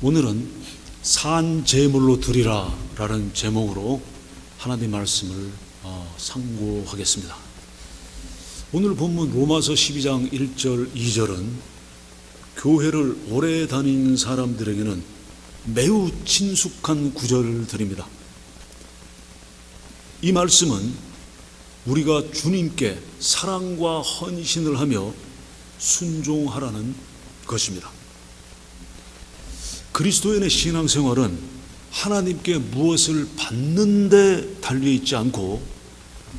오늘은 산 제물로 드리라 라는 제목으로 하나님 말씀을 어, 상고하겠습니다. 오늘 본문 로마서 12장 1절 2절은 교회를 오래 다닌 사람들에게는 매우 친숙한 구절들입니다. 이 말씀은 우리가 주님께 사랑과 헌신을 하며 순종하라는 것입니다. 그리스도인의 신앙생활은 하나님께 무엇을 받는데 달려 있지 않고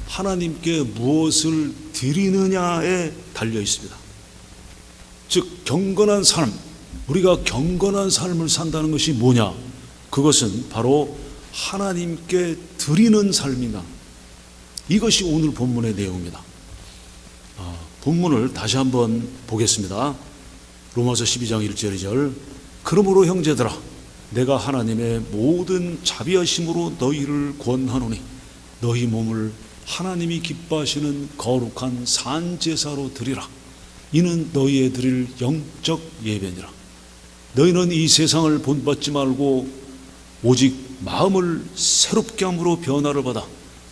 하나님께 무엇을 드리느냐에 달려 있습니다. 즉 경건한 삶, 우리가 경건한 삶을 산다는 것이 뭐냐? 그것은 바로 하나님께 드리는 삶이다. 이것이 오늘 본문의 내용입니다. 아, 본문을 다시 한번 보겠습니다. 로마서 12장 1절 2절 그러므로 형제들아 내가 하나님의 모든 자비하심으로 너희를 권하노니 너희 몸을 하나님이 기뻐하시는 거룩한 산제사로 드리라. 이는 너희의 드릴 영적 예배니라. 너희는 이 세상을 본받지 말고 오직 마음을 새롭게 함으로 변화를 받아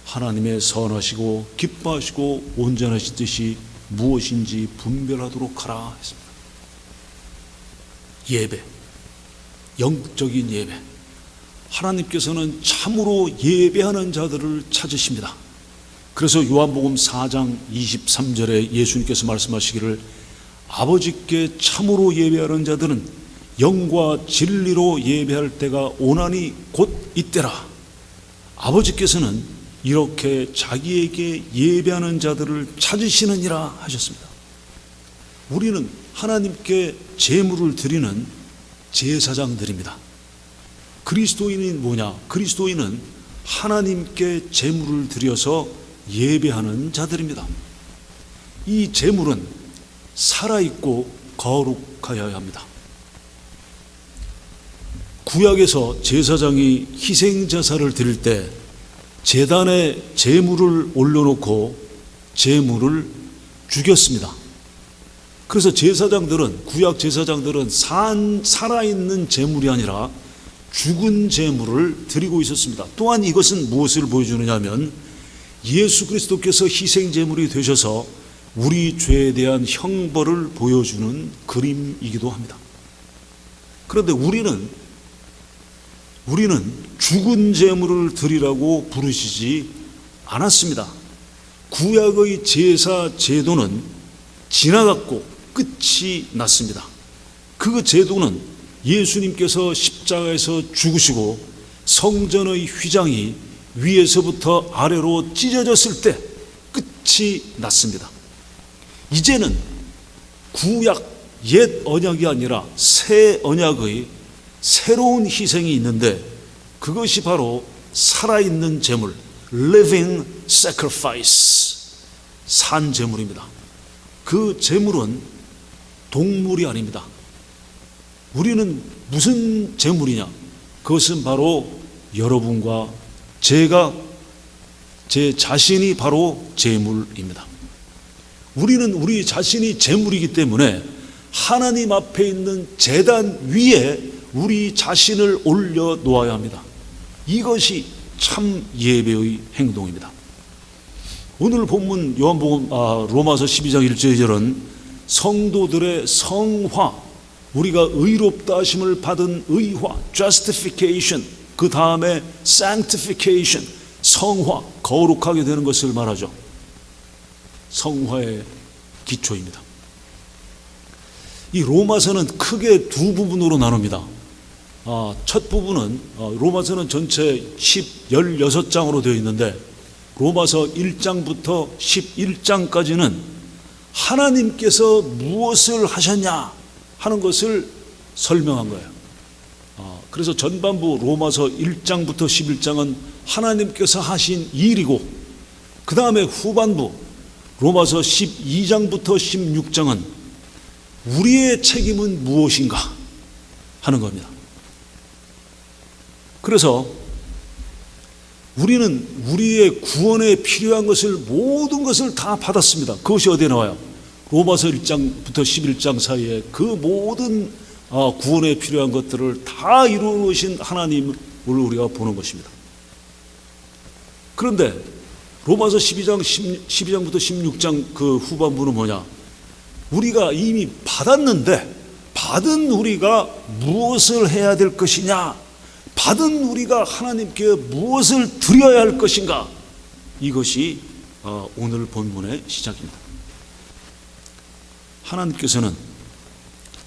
하나님의 선하시고 기뻐하시고 온전하신 뜻이 무엇인지 분별하도록 하라 했습니다. 예배, 영적인 예배. 하나님께서는 참으로 예배하는 자들을 찾으십니다. 그래서 요한복음 4장 23절에 예수님께서 말씀하시기를 아버지께 참으로 예배하는 자들은 영과 진리로 예배할 때가 오나니 곧 이때라. 아버지께서는 이렇게 자기에게 예배하는 자들을 찾으시느니라 하셨습니다. 우리는 하나님께 제물을 드리는 제사장들입니다. 그리스도인이 뭐냐? 그리스도인은 하나님께 제물을 드려서 예배하는 자들입니다. 이 제물은 살아있고 거룩하여야 합니다. 구약에서 제사장이 희생자사를 드릴 때 재단에 제물을 올려놓고 제물을 죽였습니다. 그래서 제사장들은 구약 제사장들은 산 살아있는 제물이 아니라 죽은 제물을 드리고 있었습니다. 또한 이것은 무엇을 보여주느냐면 예수 그리스도께서 희생 제물이 되셔서 우리 죄에 대한 형벌을 보여주는 그림이기도 합니다. 그런데 우리는 우리는 죽은 제물을 드리라고 부르시지 않았습니다. 구약의 제사 제도는 지나갔고 끝이 났습니다. 그 제도는 예수님께서 십자가에서 죽으시고 성전의 휘장이 위에서부터 아래로 찢어졌을 때 끝이 났습니다. 이제는 구약 옛 언약이 아니라 새 언약의 새로운 희생이 있는데 그것이 바로 살아있는 제물, living sacrifice, 산 제물입니다. 그 제물은 동물이 아닙니다. 우리는 무슨 제물이냐? 그것은 바로 여러분과 제가 제 자신이 바로 제물입니다. 우리는 우리 자신이 제물이기 때문에 하나님 앞에 있는 재단 위에 우리 자신을 올려 놓아야 합니다. 이것이 참 예배의 행동입니다. 오늘 본문 요한복음 아, 로마서 12장 1절 2절은 성도들의 성화 우리가 의롭다 하심을 받은 의화 justification 그 다음에 sanctification 성화 거룩하게 되는 것을 말하죠. 성화의 기초입니다. 이 로마서는 크게 두 부분으로 나눕니다. 아, 첫 부분은 어, 로마서는 전체 10, 16장으로 되어 있는데 로마서 1장부터 11장까지는 하나님께서 무엇을 하셨냐 하는 것을 설명한 거예요. 아, 그래서 전반부 로마서 1장부터 11장은 하나님께서 하신 일이고 그 다음에 후반부 로마서 12장부터 16장은 우리의 책임은 무엇인가 하는 겁니다. 그래서 우리는 우리의 구원에 필요한 것을 모든 것을 다 받았습니다. 그것이 어디에 나와요? 로마서 1장부터 11장 사이에 그 모든 아, 구원에 필요한 것들을 다 이루어 놓으신 하나님을 우리가 보는 것입니다. 그런데 로마서 12장 12장부터 16장 그 후반부는 뭐냐? 우리가 이미 받았는데 받은 우리가 무엇을 해야 될 것이냐? 받은 우리가 하나님께 무엇을 드려야 할 것인가? 이것이 어, 오늘 본문의 시작입니다. 하나님께서는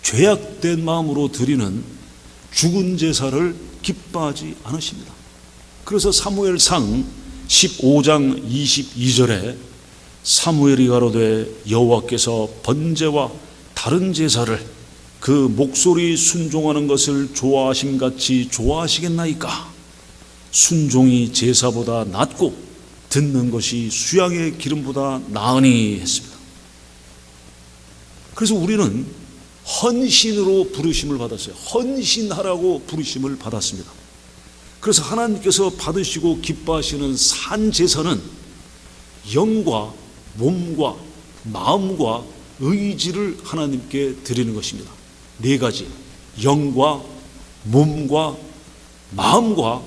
죄악된 마음으로 드리는 죽은 제사를 기뻐하지 않으십니다. 그래서 사무엘상 15장 22절에 사무엘이 가로되 여호와께서 번제와 다른 제사를 그 목소리 순종하는 것을 좋아하심 같이 좋아하시겠나이까 순종이 제사보다 낫고 듣는 것이 수양의 기름보다 나으니 했습니다. 그래서 우리는 헌신으로 부르심을 받았어요. 헌신하라고 부르심을 받았습니다. 그래서 하나님께서 받으시고 기뻐하시는 산 제사는 영과 몸과 마음과 의지를 하나님께 드리는 것입니다. 네 가지. 영과 몸과 마음과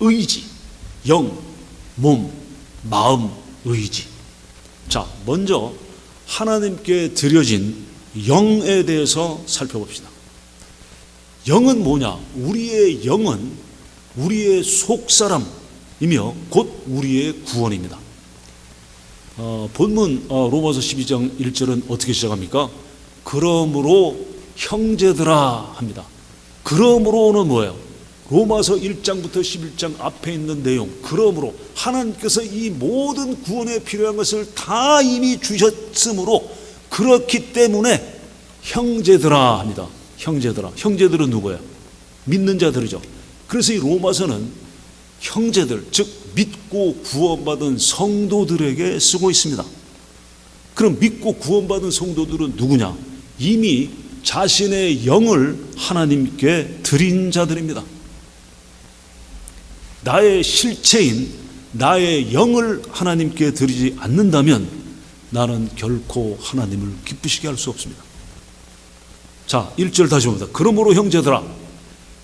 의지. 영, 몸, 마음, 의지. 자, 먼저 하나님께 드려진 영에 대해서 살펴봅시다. 영은 뭐냐? 우리의 영은 우리의 속사람이며 곧 우리의 구원입니다. 어, 본문 어, 로마서 12장 1절은 어떻게 시작합니까? 그러므로 형제들아 합니다. 그러므로는 뭐예요? 로마서 1장부터 11장 앞에 있는 내용. 그러므로 하나님께서 이 모든 구원에 필요한 것을 다 이미 주셨으므로 그렇기 때문에 형제들아 합니다. 형제들아. 형제들은 누구예요? 믿는 자들이죠. 그래서 이 로마서는 형제들, 즉 믿고 구원받은 성도들에게 쓰고 있습니다. 그럼 믿고 구원받은 성도들은 누구냐? 이미 자신의 영을 하나님께 드린 자들입니다. 나의 실체인 나의 영을 하나님께 드리지 않는다면 나는 결코 하나님을 기쁘시게 할 수 없습니다. 자, 1절 다시 봅니다. 그러므로 형제들아,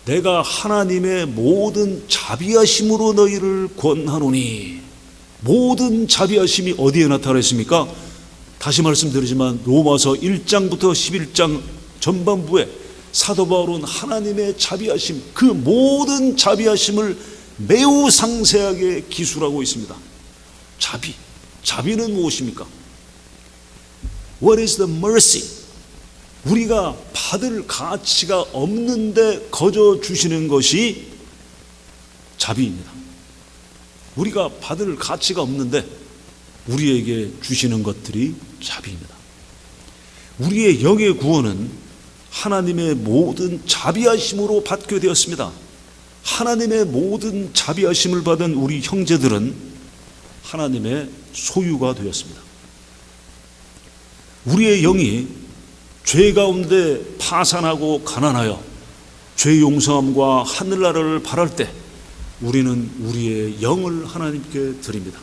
내가 하나님의 모든 자비하심으로 너희를 권하노니 모든 자비하심이 어디에 나타나 있습니까? 다시 말씀드리지만 로마서 1장부터 11장 전반부에 사도 바울은 하나님의 자비하심 그 모든 자비하심을 매우 상세하게 기술하고 있습니다. 자비. 자비는 무엇입니까? What is the mercy? 우리가 받을 가치가 없는데 거저 주시는 것이 자비입니다. 우리가 받을 가치가 없는데 우리에게 주시는 것들이 자비입니다. 우리의 영의 구원은 하나님의 모든 자비하심으로 받게 되었습니다. 하나님의 모든 자비하심을 받은 우리 형제들은 하나님의 소유가 되었습니다. 우리의 영이 죄 가운데 파산하고 가난하여 죄 용서함과 하늘나라를 바랄 때 우리는 우리의 영을 하나님께 드립니다.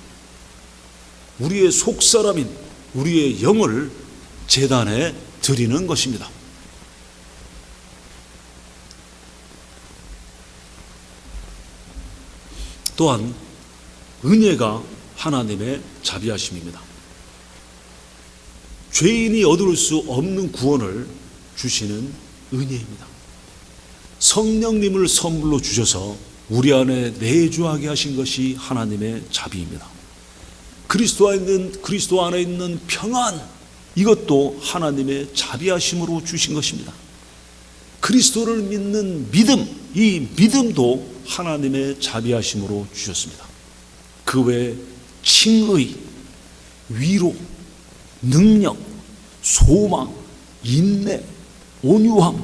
우리의 속사람인 우리의 영을 재단에 드리는 것입니다. 또한 은혜가 하나님의 자비하심입니다. 죄인이 얻을 수 없는 구원을 주시는 은혜입니다. 성령님을 선물로 주셔서 우리 안에 내주하게 하신 것이 하나님의 자비입니다. 그리스도 안에 있는 그리스도 안에 있는 평안 이것도 하나님의 자비하심으로 주신 것입니다. 그리스도를 믿는 믿음 이 믿음도 하나님의 자비하심으로 주셨습니다. 그 외에 칭의, 위로, 능력, 소망, 인내, 온유함,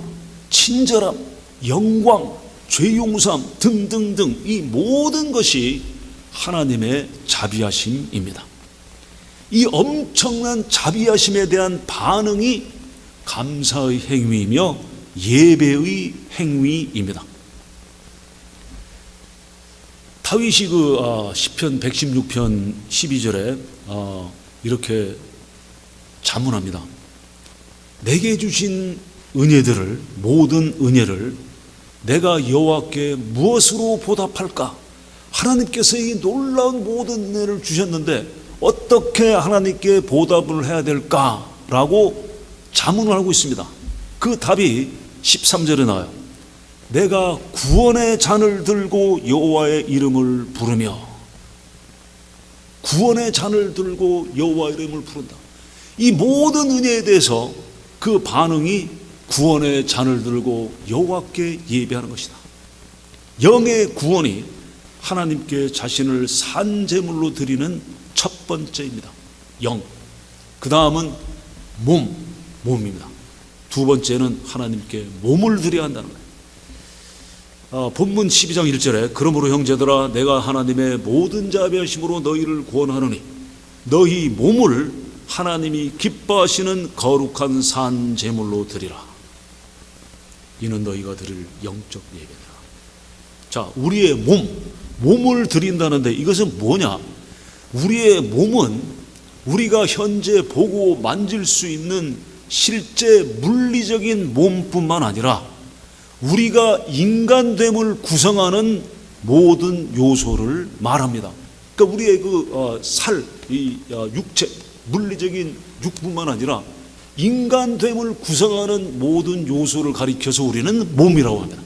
친절함, 영광, 죄용삼 등등등 이 모든 것이 하나님의 자비하심입니다. 이 엄청난 자비하심에 대한 반응이 감사의 행위이며 예배의 행위입니다. 다윗이 그 어, 시편 116편 12절에 어, 이렇게 자문합니다. 내게 주신 은혜들을 모든 은혜를 내가 여호와께 무엇으로 보답할까? 하나님께서 이 놀라운 모든 은혜를 주셨는데 어떻게 하나님께 보답을 해야 될까라고 자문을 하고 있습니다. 그 답이 13절에 나와요. 내가 구원의 잔을 들고 여호와의 이름을 부르며 구원의 잔을 들고 여호와의 이름을 부른다. 이 모든 은혜에 대해서 그 반응이 구원의 잔을 들고 여호와께 예배하는 것이다. 영의 구원이 하나님께 자신을 산 제물로 드리는 첫 번째입니다. 영. 그 다음은 몸, 몸입니다. 두 번째는 하나님께 몸을 드려야 한다는 거예요. 어, 본문 12장 1절에 그러므로 형제들아 내가 하나님의 모든 자비하심으로 너희를 구원하노니 너희 몸을 하나님이 기뻐하시는 거룩한 산 제물로 드리라. 이는 너희가 드릴 영적 예배다. 자, 우리의 몸, 몸을 드린다는데 이것은 뭐냐? 우리의 몸은 우리가 현재 보고 만질 수 있는 실제 물리적인 몸뿐만 아니라 우리가 인간됨을 구성하는 모든 요소를 말합니다. 그러니까 우리의 그 어, 살, 이 어, 육체, 물리적인 육뿐만 아니라 인간됨을 구성하는 모든 요소를 가리켜서 우리는 몸이라고 합니다.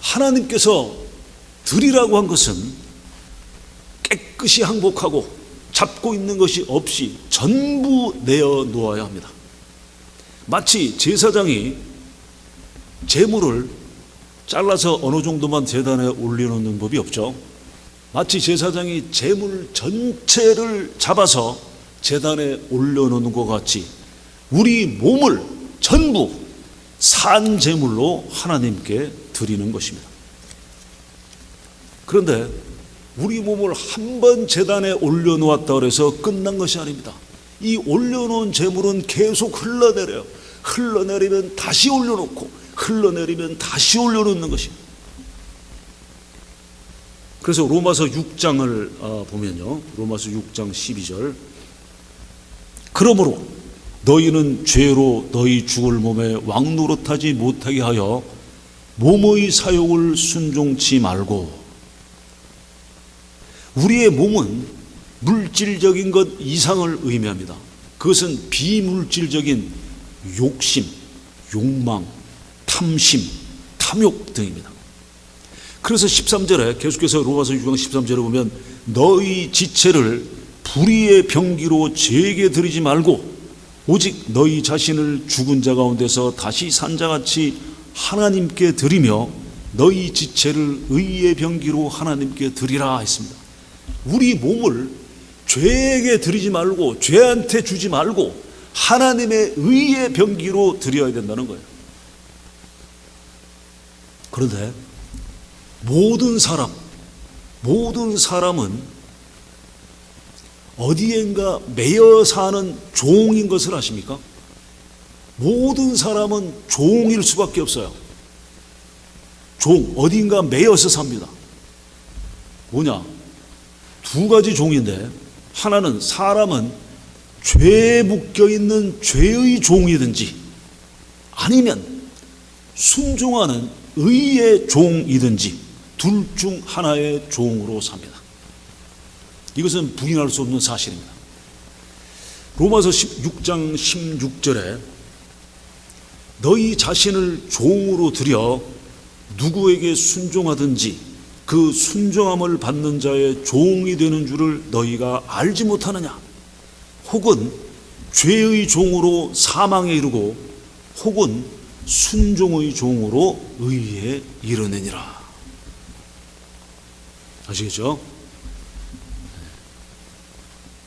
하나님께서 드리라고 한 것은 깨끗이 항복하고 잡고 있는 것이 없이 전부 내어 놓아야 합니다. 마치 제사장이 재물을 잘라서 어느 정도만 재단에 올려놓는 법이 없죠. 마치 제사장이 재물 전체를 잡아서 재단에 올려놓는 것 같이 우리 몸을 전부 산 제물로 하나님께 드리는 것입니다. 그런데 우리 몸을 한 번 재단에 올려놓았다 그래서 끝난 것이 아닙니다. 이 올려놓은 재물은 계속 흘러내려요. 흘러내리면 다시 올려놓고 흘러내리면 다시 올려놓는 것입니다. 그래서 로마서 6장을 어, 보면요. 로마서 6장 12절. 그러므로 너희는 죄로 너희 죽을 몸에 왕노릇하지 못하게 하여 몸의 사욕을 순종치 말고 우리의 몸은 물질적인 것 이상을 의미합니다. 그것은 비물질적인 욕심, 욕망, 탐심, 탐욕 등입니다. 그래서 13절에 계속해서 로마서 6장 13절에 보면 너희 지체를 불의의 병기로 죄에게 드리지 말고 오직 너희 자신을 죽은 자 가운데서 다시 산 자같이 하나님께 드리며 너희 지체를 의의 병기로 하나님께 드리라 했습니다. 우리 몸을 죄에게 드리지 말고 죄한테 주지 말고 하나님의 의의 병기로 드려야 된다는 거예요. 그런데 모든 사람, 모든 사람은 어디엔가 매여 사는 종인 것을 아십니까? 모든 사람은 종일 수밖에 없어요. 종, 어딘가 매여서 삽니다. 뭐냐? 두 가지 종인데, 하나는 사람은 죄에 묶여 있는 죄의 종이든지, 아니면 순종하는 의의 종이든지, 둘 중 하나의 종으로 삽니다. 이것은 부인할 수 없는 사실입니다. 로마서 16장 16절에 너희 자신을 종으로 들여 누구에게 순종하든지 그 순종함을 받는 자의 종이 되는 줄을 너희가 알지 못하느냐? 혹은 죄의 종으로 사망에 이르고 혹은 순종의 종으로 의에 이르느니라. 아시겠죠?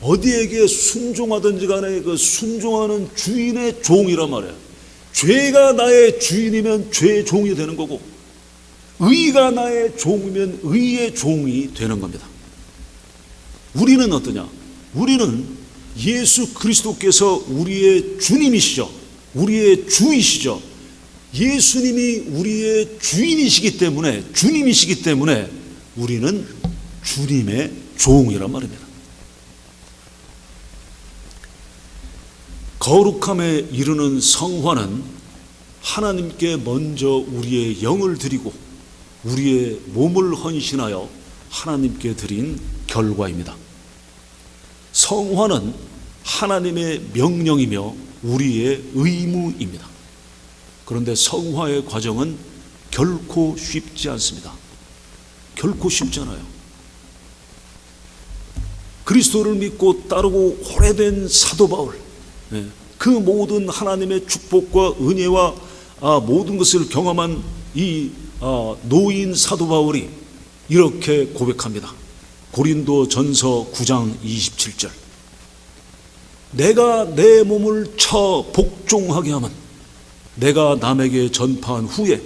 어디에게 순종하든지 간에 그 순종하는 주인의 종이란 말이에요. 죄가 나의 주인이면 죄의 종이 되는 거고, 의가 나의 종이면 의의 종이 되는 겁니다. 우리는 어떠냐? 우리는 예수 그리스도께서 우리의 주님이시죠. 우리의 주이시죠. 예수님이 우리의 주인이시기 때문에, 주님이시기 때문에 우리는 주님의 종이란 말입니다. 거룩함에 이르는 성화는 하나님께 먼저 우리의 영을 드리고 우리의 몸을 헌신하여 하나님께 드린 결과입니다. 성화는 하나님의 명령이며 우리의 의무입니다. 그런데 성화의 과정은 결코 쉽지 않습니다. 결코 쉽지 않아요. 그리스도를 믿고 따르고 오래된 사도 바울, 예, 그 모든 하나님의 축복과 은혜와 아, 모든 것을 경험한 이 아, 노인 사도 바울이 이렇게 고백합니다. 고린도 전서 9장 27절. 내가 내 몸을 쳐 복종하게 하면 내가 남에게 전파한 후에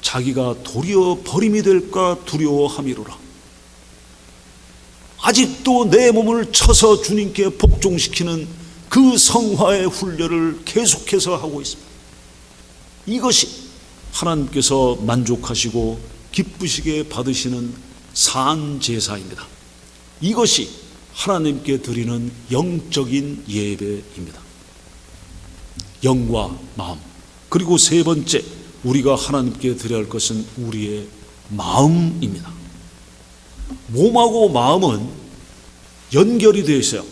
자기가 도리어 버림이 될까 두려워함이로라. 아직도 내 몸을 쳐서 주님께 복종시키는 그 성화의 훈련을 계속해서 하고 있습니다. 이것이 하나님께서 만족하시고 기쁘시게 받으시는 산 제사입니다. 이것이 하나님께 드리는 영적인 예배입니다. 영과 마음. 그리고 세 번째, 우리가 하나님께 드려야 할 것은 우리의 마음입니다. 몸하고 마음은 연결이 되어 있어요.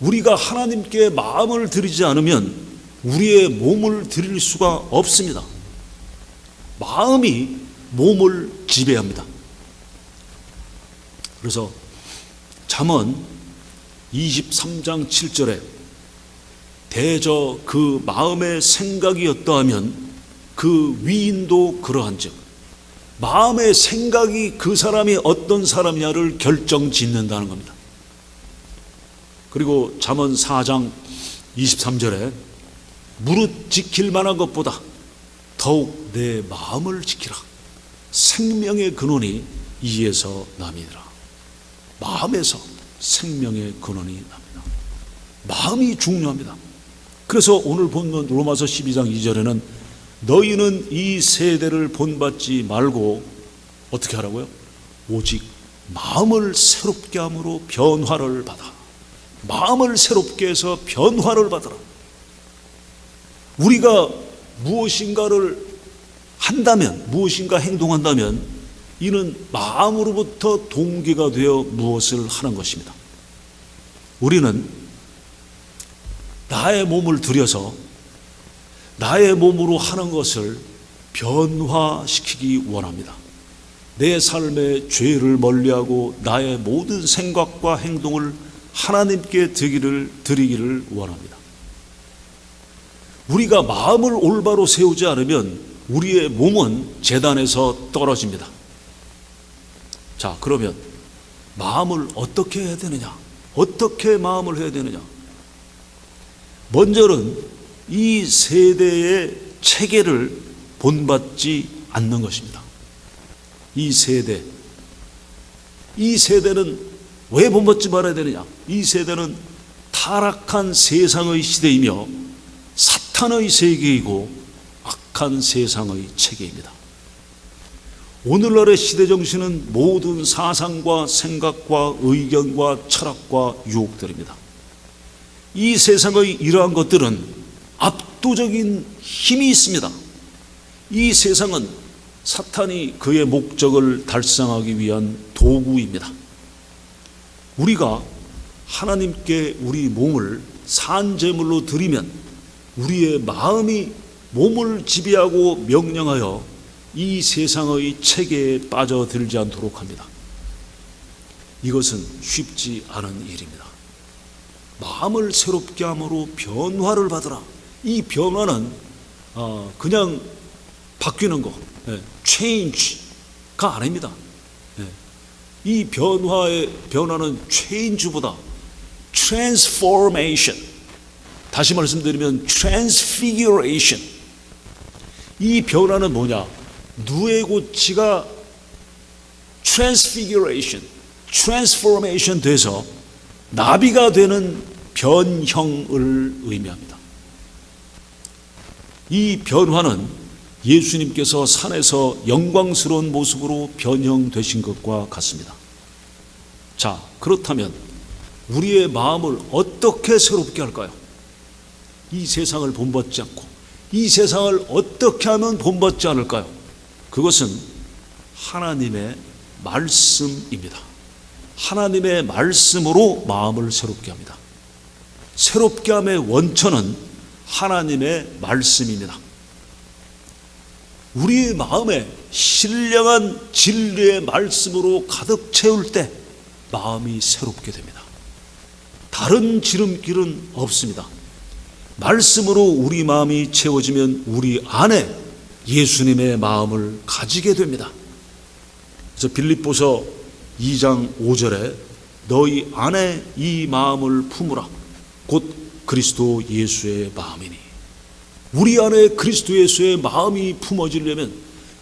우리가 하나님께 마음을 드리지 않으면 우리의 몸을 드릴 수가 없습니다. 마음이 몸을 지배합니다. 그래서 잠언 23장 7절에 대저 그 마음의 생각이 어떠하면 그 위인도 그러한즉 마음의 생각이 그 사람이 어떤 사람이냐를 결정 짓는다는 겁니다. 그리고 잠언 4장 23절에 무릇 지킬 만한 것보다 더욱 내 마음을 지키라. 생명의 근원이 이에서 남이라. 마음에서 생명의 근원이 납니다. 마음이 중요합니다. 그래서 오늘 본문 로마서 12장 2절에는 너희는 이 세대를 본받지 말고 어떻게 하라고요? 오직 마음을 새롭게 함으로 변화를 받아. 마음을 새롭게 해서 변화를 받으라. 우리가 무엇인가를 한다면, 무엇인가 행동한다면, 이는 마음으로부터 동기가 되어 무엇을 하는 것입니다. 우리는 나의 몸을 들여서 나의 몸으로 하는 것을 변화시키기 원합니다. 내 삶의 죄를 멀리하고 나의 모든 생각과 행동을 하나님께 드기를 드리기를 원합니다. 우리가 마음을 올바로 세우지 않으면 우리의 몸은 재단에서 떨어집니다. 자, 그러면 마음을 어떻게 해야 되느냐? 어떻게 마음을 해야 되느냐? 먼저는 이 세대의 체계를 본받지 않는 것입니다. 이 세대. 이 세대는 왜 본받지 말아야 되느냐? 이 세대는 타락한 세상의 시대이며 사 탄의 세계이고 악한 세상의 체계입니다. 오늘날의 시대 정신은 모든 사상과 생각과 의견과 철학과 유혹들입니다. 이 세상의 이러한 것들은 압도적인 힘이 있습니다. 이 세상은 사탄이 그의 목적을 달성하기 위한 도구입니다. 우리가 하나님께 우리 몸을 산제물로 드리면 우리의 마음이 몸을 지배하고 명령하여 이 세상의 체계에 빠져들지 않도록 합니다. 이것은 쉽지 않은 일입니다. 마음을 새롭게 함으로 변화를 받으라. 이 변화는 어, 그냥 바뀌는 거, 예, change가 아닙니다. 예, 이 변화의 변화는 change보다 transformation. 다시 말씀드리면 transfiguration. 이 변화는 뭐냐? 누에 고치가 transfiguration, transformation 돼서 나비가 되는 변형을 의미합니다. 이 변화는 예수님께서 산에서 영광스러운 모습으로 변형되신 것과 같습니다. 자, 그렇다면 우리의 마음을 어떻게 새롭게 할까요? 이 세상을 본받지 않고 이 세상을 어떻게 하면 본받지 않을까요? 그것은 하나님의 말씀입니다. 하나님의 말씀으로 마음을 새롭게 합니다. 새롭게 함의 원천은 하나님의 말씀입니다. 우리의 마음에 신령한 진리의 말씀으로 가득 채울 때 마음이 새롭게 됩니다. 다른 지름길은 없습니다. 말씀으로 우리 마음이 채워지면 우리 안에 예수님의 마음을 가지게 됩니다. 그래서 빌립보서 2장 5절에 너희 안에 이 마음을 품으라 곧 그리스도 예수의 마음이니 우리 안에 그리스도 예수의 마음이 품어지려면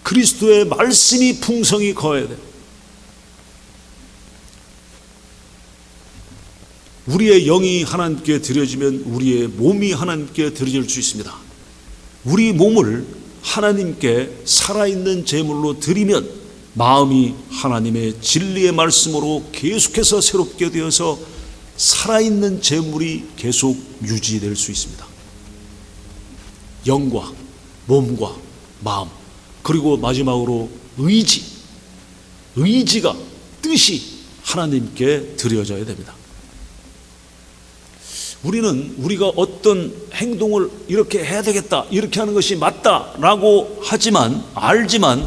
그리스도의 말씀이 풍성히 거해야 돼요. 우리의 영이 하나님께 드려지면 우리의 몸이 하나님께 드려질 수 있습니다. 우리 몸을 하나님께 살아있는 제물로 드리면 마음이 하나님의 진리의 말씀으로 계속해서 새롭게 되어서 살아있는 제물이 계속 유지될 수 있습니다. 영과 몸과 마음 그리고 마지막으로 의지 의지가 뜻이 하나님께 드려져야 됩니다. 우리는 우리가 어떤 행동을 이렇게 해야 되겠다, 이렇게 하는 것이 맞다라고 하지만, 알지만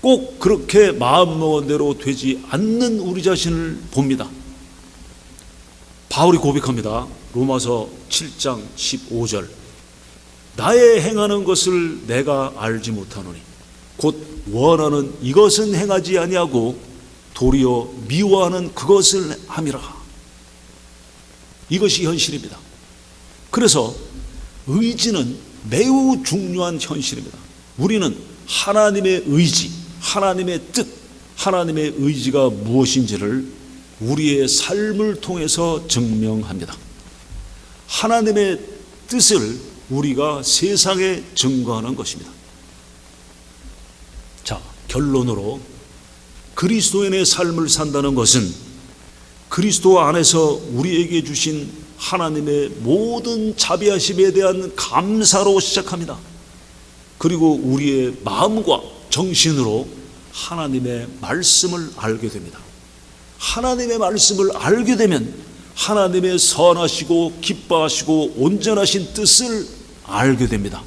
꼭 그렇게 마음먹은 대로 되지 않는 우리 자신을 봅니다. 바울이 고백합니다. 로마서 7장 15절. 나의 행하는 것을 내가 알지 못하노니 곧 원하는 이것은 행하지 아니하고 도리어 미워하는 그것을 함이라. 이것이 현실입니다. 그래서 의지는 매우 중요한 현실입니다. 우리는 하나님의 의지, 하나님의 뜻, 하나님의 의지가 무엇인지를 우리의 삶을 통해서 증명합니다. 하나님의 뜻을 우리가 세상에 증거하는 것입니다. 자, 결론으로 그리스도인의 삶을 산다는 것은 그리스도 안에서 우리에게 주신 하나님의 모든 자비하심에 대한 감사로 시작합니다. 그리고 우리의 마음과 정신으로 하나님의 말씀을 알게 됩니다. 하나님의 말씀을 알게 되면 하나님의 선하시고 기뻐하시고 온전하신 뜻을 알게 됩니다.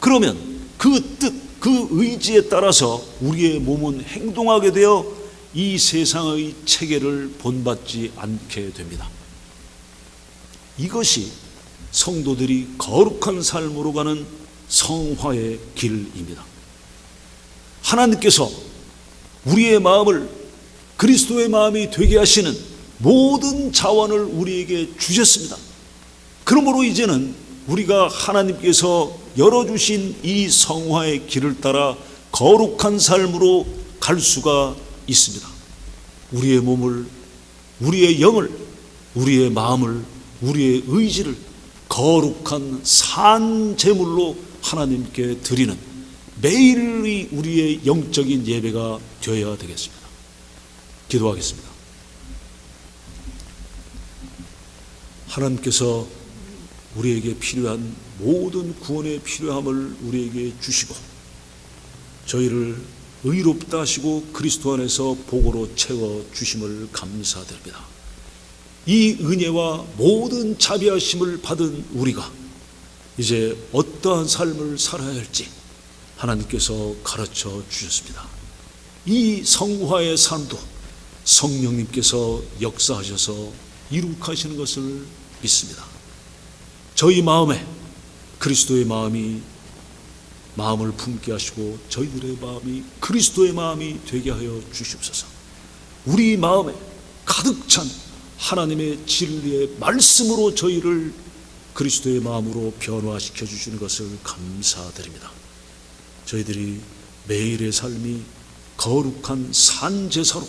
그러면 그 뜻, 그 의지에 따라서 우리의 몸은 행동하게 되어 이 세상의 체계를 본받지 않게 됩니다. 이것이 성도들이 거룩한 삶으로 가는 성화의 길입니다. 하나님께서 우리의 마음을 그리스도의 마음이 되게 하시는 모든 자원을 우리에게 주셨습니다. 그러므로 이제는 우리가 하나님께서 열어주신 이 성화의 길을 따라 거룩한 삶으로 갈 수가 있습니다. 우리의 몸을, 우리의 영을, 우리의 마음을, 우리의 의지를 거룩한 산 제물로 하나님께 드리는 매일의 우리의 영적인 예배가 되어야 되겠습니다. 기도하겠습니다. 하나님께서 우리에게 필요한 모든 구원의 필요함을 우리에게 주시고 저희를 의롭다 하시고 그리스도 안에서 복으로 채워 주심을 감사드립니다. 이 은혜와 모든 자비하심을 받은 우리가 이제 어떠한 삶을 살아야 할지 하나님께서 가르쳐 주셨습니다. 이 성화의 삶도 성령님께서 역사하셔서 이룩하시는 것을 믿습니다. 저희 마음에 그리스도의 마음이 마음을 품게 하시고 저희들의 마음이 그리스도의 마음이 되게 하여 주시옵소서. 우리 마음에 가득 찬 하나님의 진리의 말씀으로 저희를 그리스도의 마음으로 변화시켜 주시는 것을 감사드립니다. 저희들이 매일의 삶이 거룩한 산제사로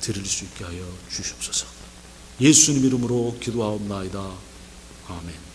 드릴 수 있게 하여 주시옵소서. 예수님 이름으로 기도하옵나이다. 아멘.